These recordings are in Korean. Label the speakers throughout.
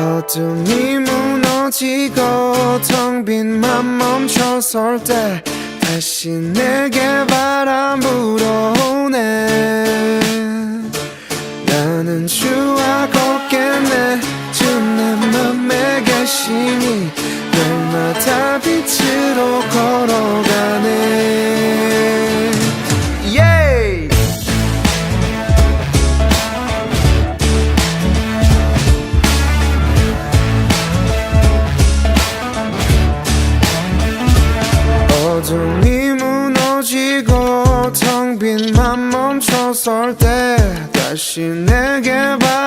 Speaker 1: 어둠이 무너지고 텅 빈 맘 멈춰설 때 다시 내게 바람 불어오네. 나는 추억 없겠네 준내 맘에 계시니 날마다 빛으로 걸 멈춰설 때 다시 내게 바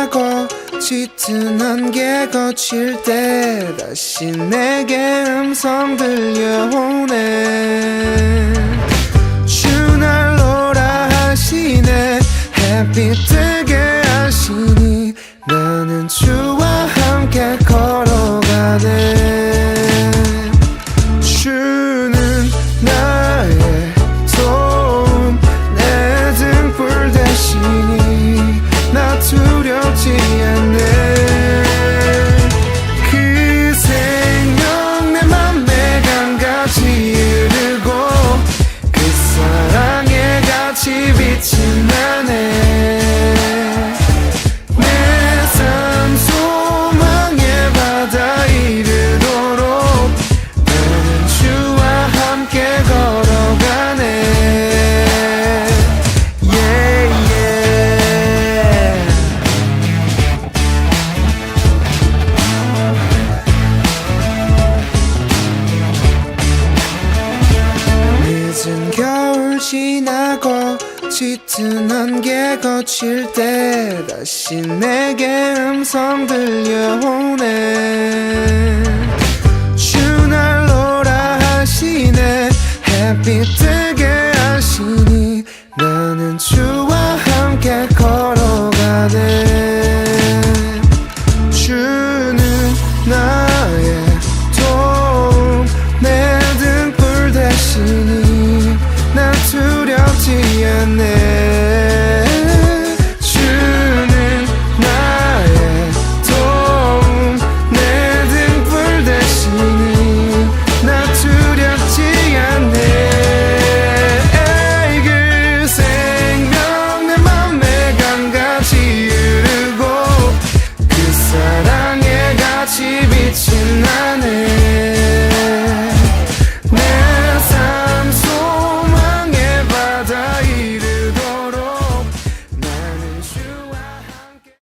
Speaker 1: 지나고 짙은 안개 거칠 때 다시 내게 음성 들려오네. 주날 노라 하시네. 햇빛 뜨게 하시니 나는 주 ชีวิตชี 짙은 안개 거칠 때 다시 내게 음성 들려오네. 주날 노라 하시네. 햇빛 뜨게 하시니 나는 주와 함께 걸어가네. 주는 나